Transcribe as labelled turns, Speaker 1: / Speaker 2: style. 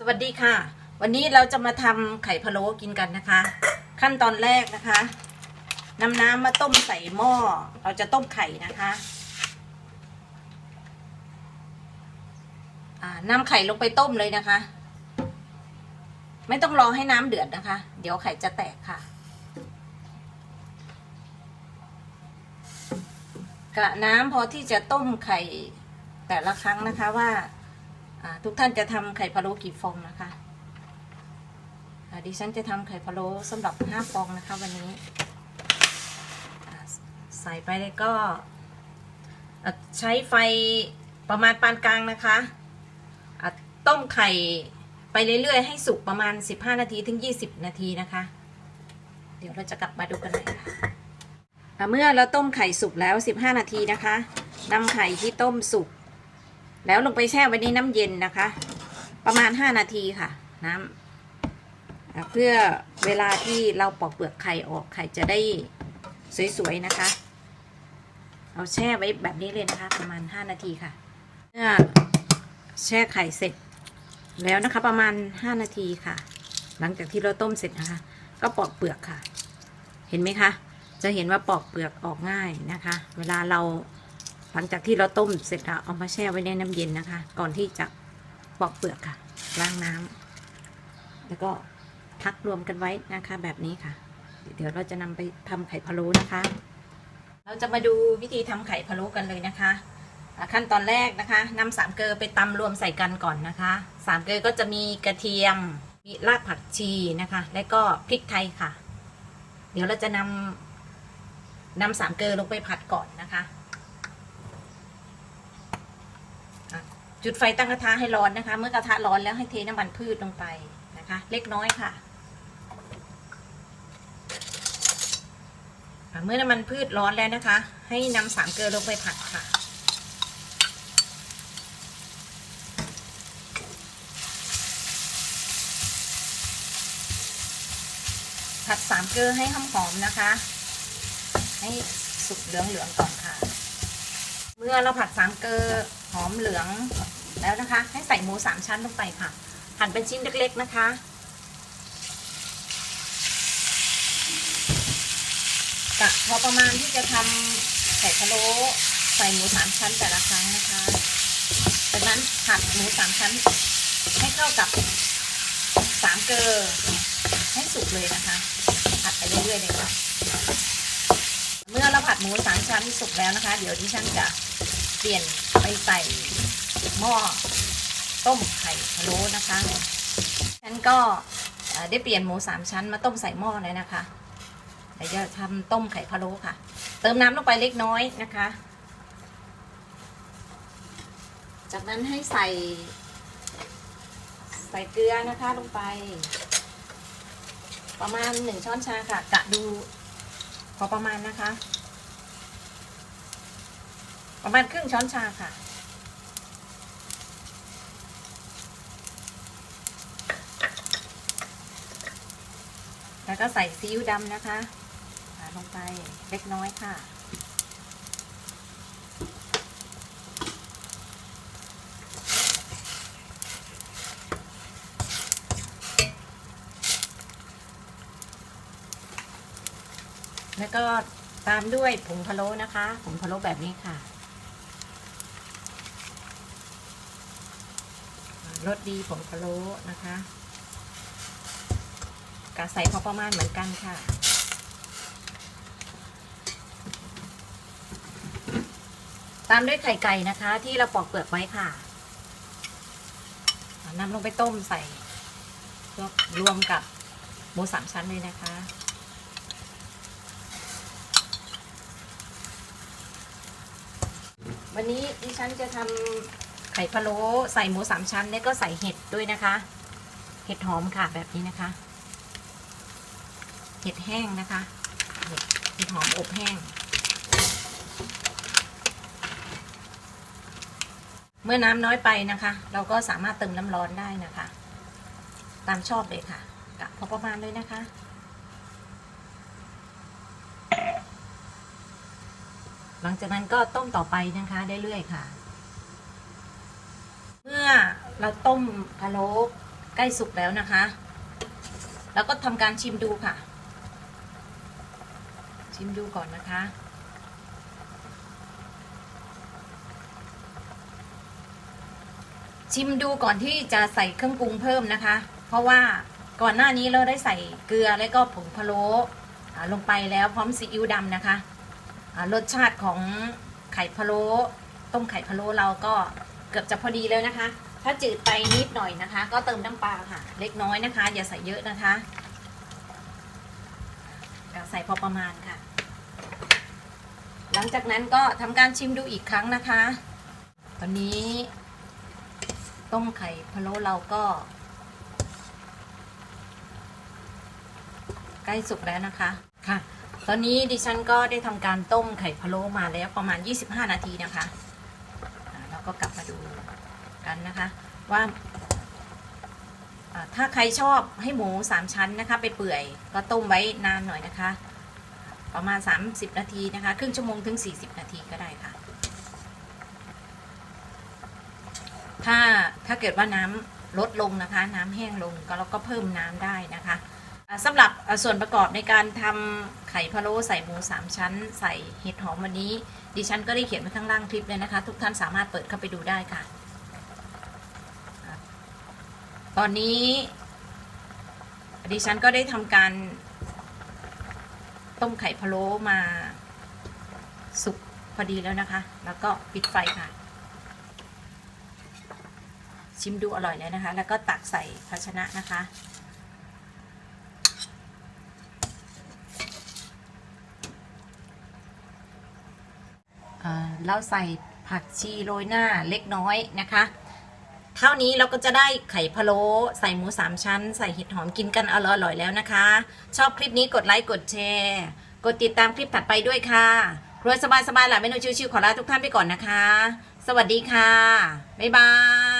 Speaker 1: สวัสดีค่ะ วันนี้เราจะมาทำไข่พะโล้กินกันนะคะ ขั้นตอนแรกนะคะนำน้ำมาต้มใส่หม้อ เราจะต้มไข่นะคะนำไข่ลงไปต้มเลยนะคะ ไม่ต้องรอให้น้ำเดือดนะคะ เดี๋ยวไข่จะแตกค่ะกะน้ำพอที่จะต้มไข่แต่ละครั้งนะคะว่า ทุกท่านจะทำไข่พะโล้กี่ฟองนะคะดิฉันจะทำไข่พะโล้สำหรับห้าฟองนะคะวันนี้ ใส่ไปเลยก็ใช้ไฟประมาณปานกลางนะคะต้มไข่ไปเรื่อยๆ ให้สุกประมาณ 15 นาทีถึง 20 นาทีนะคะ เดี๋ยวเราจะกลับมาดูกันหน่อยค่ะเมื่อเราต้มไข่สุกแล้ว 15 นาทีนะคะนำไข่ที่ต้มสุก แล้วลงไปแช่ไว้ในน้ำเย็นนะคะ ประมาณ 5 นาทีค่ะ น้ำเพื่อเวลาที่เราปอกเปลือกไข่ออกไข่จะได้สวยๆนะคะ เอาแช่ไว้แบบนี้เลยนะคะ ประมาณ 5 นาทีค่ะเมื่อแช่ไข่เสร็จแล้วนะคะ ประมาณ 5 นาทีค่ะ หลังจากที่เราต้มเสร็จนะคะ ก็ปอกเปลือกค่ะ เห็นไหมคะ จะเห็นว่าปอกเปลือกออกง่ายนะคะ เวลาเรา ลังจากที่เราต้มเสร็จแล้วเอามาแช่ไว้ในน้ำเย็นนะคะ ก่อนที่จะปอกเปลือกค่ะ ล้างน้ำแล้วก็พักรวมกันไว้นะคะ แบบนี้ค่ะ เดี๋ยวเราจะนำไปทำไข่พะโล้นะคะ เราจะมาดูวิธีทำไข่พะโล้กันเลยนะคะอะขั้นตอนแรกนะคะนำสามเกลือไปตำรวมใส่กันก่อนนะคะสามเกลือก็จะมีกระเทียมมีรากผักชีนะคะ และก็พริกไทยค่ะ เดี๋ยวเราจะนำนำสามเกลือลงไปผัดก่อนนะคะ จุดไฟตั้งกระทะให้ร้อนนะคะ เมื่อกระทะร้อนแล้วให้เทน้ำมันพืชลงไปนะคะ เล็กน้อยค่ะ เมื่อน้ำมันพืชร้อนแล้วนะคะ ให้นำสามเกลือลงไปผัดค่ะผัดสามเกลือให้หอมๆนะคะ ให้สุกเหลืองๆก่อนค่ะ เมื่อเราผัดสามเกลือ หอมเหลืองแล้วนะคะ ให้ใส่หมูสามชั้นลงไปค่ะ หั่นเป็นชิ้นเล็กๆนะคะ กะพอประมาณที่จะทำไข่พะโล้ใส่หมูสามชั้นแต่ละครั้งนะคะจากนั้นผัดหมูสามชั้น ให้เข้ากับสามเกลือให้สุกเลยนะคะ ผัดไปเรื่อยๆเลยค่ะ เมื่อเราผัดหมูสามชั้นสุกแล้วนะคะ เดี๋ยวดิฉันจะ ลี่ยนไปใส่หม้อต้มไข่พะโล้นะคะฉันก็ได้เปลี่ยนหมูสามชั้นมาต้มใส่หม้อเลยนะคะเดี๋ยวจะทำต้มไข่พะโล้ค่ะ เติมน้ำลงไปเล็กน้อยนะคะ จากนั้นให้ใส่ ใส่เกลือนะคะลงไป ประมาณหนึ่งช้อนชาค่ะกะดูพอประมาณนะคะ ประมาณครึ่งช้อนชาค่ะ แล้วก็ใส่ซีอิ๊วดำนะคะลงไปเล็กน้อยค่ะแล้วก็ตามด้วยผงพะโล้นะคะ ผงพะโล้แบบนี้ค่ะ รสดีผงพะโล้นะคะกาใส่พอประมาณเหมือนกันค่ะ ตามด้วยไข่ไก่นะคะ ที่เราปอกเปลือกไว้ค่ะนำลงไปต้มใส่รวมกับหมูสามชั้นเลยนะคะวันนี้ดิฉันจะทำ ไข่พะโล้ใส่หมูสามชั้นแล้วก็ใส่เห็ดด้วยนะคะ เห็ดหอมค่ะแบบนี้นะคะ เห็ดแห้งนะคะเห็ดเห็ดหอมอบแห้ง เมื่อน้ำน้อยไปนะคะ เราก็สามารถเติมน้ำร้อนได้นะคะ ตามชอบเลยค่ะกะพอประมาณเลยนะคะหลังจากนั้นก็ต้มต่อไปนะคะเรื่อยๆค่ะ เราต้มพะโล้ใกล้สุกแล้วนะคะ แล้วก็ทำการชิมดูค่ะ ชิมดูก่อนนะคะ ชิมดูก่อนที่จะใส่เครื่องปรุงเพิ่มนะคะ เพราะว่าก่อนหน้านี้เราได้ใส่เกลือและก็ผงพะโล้ลงไปแล้วพร้อมซีอิ๊วดำนะคะรสชาติของไข่พะโล้ต้มไข่พะโล้เราก็เกือบจะพอดีแล้วนะคะ ถ้าจืดไปนิดหน่อยนะคะ ก็เติมน้ำปลาค่ะ เล็กน้อยนะคะ อย่าใส่เยอะนะคะก็ใส่พอประมาณค่ะ หลังจากนั้นก็ทำการชิมดูอีกครั้งนะคะ ตอนนี้ ต้มไข่พะโล้เราก็ ใกล้สุกแล้วนะคะค่ะ ตอนนี้ดิฉันก็ได้ทำการต้มไข่พะโล้มาแล้วประมาณ 25 นาทีนะคะอ่าเราก็กลับมาดู กันนะคะ ว่าถ้าใครชอบให้หมู3ชั้นนะคะ ไปเปื่อยก็ต้มไว้นานหน่อยนะคะ ประมาณ 30 นาทีนะคะ ครึ่งชั่วโมงถึง 40 นาทีก็ได้ค่ะ ถ้าถ้าเกิดว่าน้ำลดลงนะคะ น้ำแห้งลงก็เราก็เพิ่มน้ำได้นะคะอ่าสำหรับส่วนประกอบในการทำไข่พะโล้ใส่หมูสามชั้น ใส่เห็ดหอมวันนี้ ดิฉันก็ได้เขียนไว้ข้างล่างคลิปเลยนะคะ ทุกท่านสามารถเปิดเข้าไปดูได้ค่ะ ตอนนี้ดิฉันก็ได้ทำการต้มไข่พะโล้มาสุกพอดีแล้วนะคะ แล้วก็ปิดไฟค่ะ ชิมดูอร่อยเลยนะคะ แล้วก็ตักใส่ภาชนะนะคะ เราใส่ผักชีโรยหน้าเล็กน้อยนะคะ เท่านี้เราก็จะได้ไข่พะโล้ใส่หมูสามชั้น ใส่เห็ดหอมกินกันอร่อยๆแล้วนะคะ ชอบคลิปนี้กดไลค์กดแชร์ กดติดตามคลิปถัดไปด้วยค่ะครัวสบายๆหลับเมนูชิวๆขอลาทุกท่านไปก่อนนะคะ สวัสดีค่ะ บ๊ายบาย